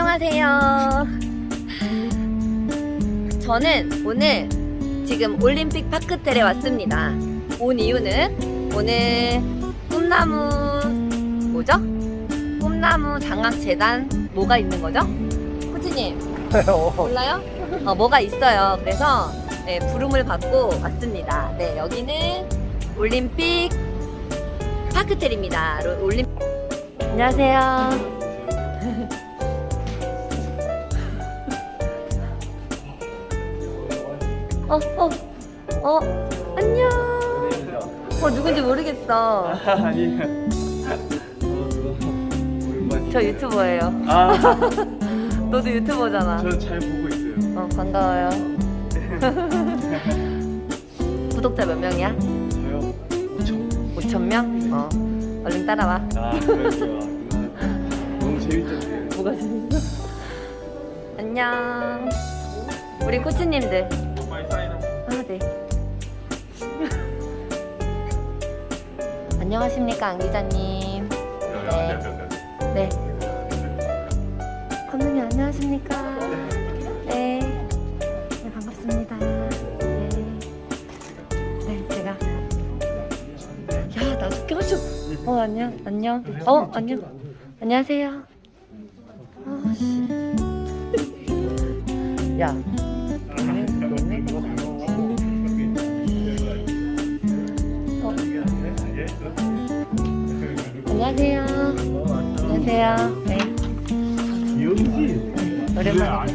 안녕하세요. 저는 오늘 지금 올림픽 파크텔에 왔습니다. 온 이유는 오늘 꿈나무 뭐죠? 꿈나무 장학재단 뭐가 있는 거죠? 코치님 몰라요? 어, 뭐가 있어요. 그래서 네, 부름을 받고 왔습니다. 네, 여기는 올림픽 파크텔입니다. 로- 올림 안녕하세요. 어, 어, 어, 안녕. 어, 누군지 모르겠어. 아니. 저 유튜버예요. 아, 너도 유튜버잖아. 저 잘 보고 있어요. 어, 반가워요. 구독자 몇 명이야? 저요. 5천. 5천 명? 어, 얼른 따라와. 아, 그러세요. 너무 재밌던데. 뭐가 재밌어? 안녕. 우리 코치님들. 안녕하십니까, 안 기자님. 네. 감독님, 안녕하십니까. 네. 네, 반갑습니다. 네. 네, 제가. 야, 나도 껴줘. 어, 안녕, 안녕. 어, 안녕. 안녕하세요. 아, 씨. 야. 어. 안녕하세요. 네. 이혼이지? 오랜만에.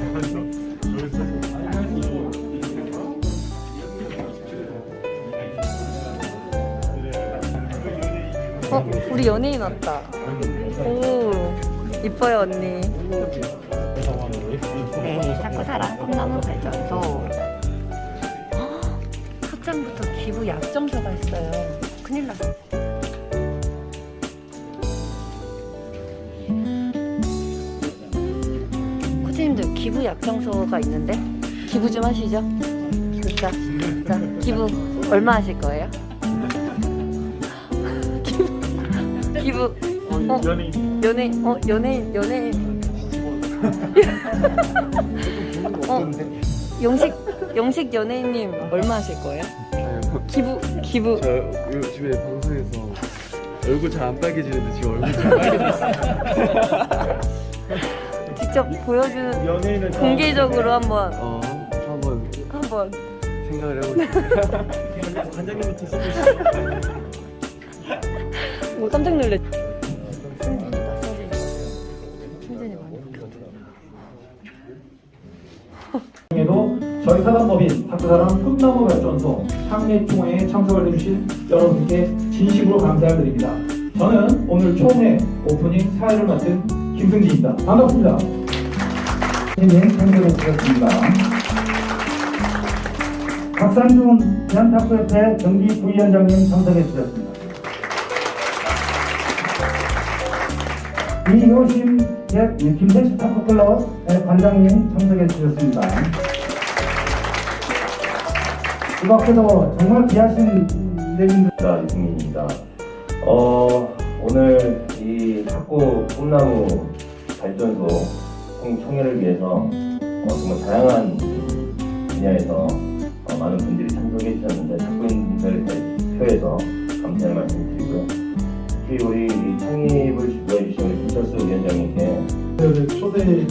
어, 우리 연예인 왔다. 오, 이뻐요, 언니. 네, 탁구 사랑 꿈나무 발전소. 헉, 첫장부터 기부 약정서가 있어요. 큰일 났어. 기부 약정서가 있는데 기부 좀 하시죠. 자, 자 기부 얼마 하실 거예요? 기부, 기부. 어, 연예인. 연예인, 어, 연예인, 연예인. 어, 용식, 용식 연예인님 얼마 하실 거예요? 기부, 기부. 저 요즘에 방송에서 얼굴 잘 안 빨개지는데 지금 얼굴 잘 빨개졌어요. 직접 보여주는 공개적으로 한번 어, 한번 한번 생각을 해보세요. 관장님부터 써주시죠. 뭐 깜짝 놀랐. 승진이다 승진. 승진이 많이 웃겼다. 에도 저희 사단법인 탁구사랑 꿈나무 발전소 창립 총회에 참석을 해주신 여러분께 진심으로 감사를 드립니다. 저는 오늘 총회 오프닝 사회를 맡은 김승진입니다. 반갑습니다. 선생님 참석해 주셨습니다. 박상준 대한탁구협회 정기 부위원장님 참석해 주셨습니다. 이효심 예, 김대식 탁구클럽 예, 관장님 참석해 주셨습니다. 이 밖에도 정말 귀하신 자, 이승민입니다. 어, 오늘 이 탁구 꿈나무 발전소 총- 총회를 위해서 어, 정말 다양한 분야에서 어, 많은 분들이 참석해 주셨는데 탁구인들 대표해서 감사의 말씀 드리고요. 특히 우리 이 창립을 주도해 주신 김철수 위원장님께 네, 초대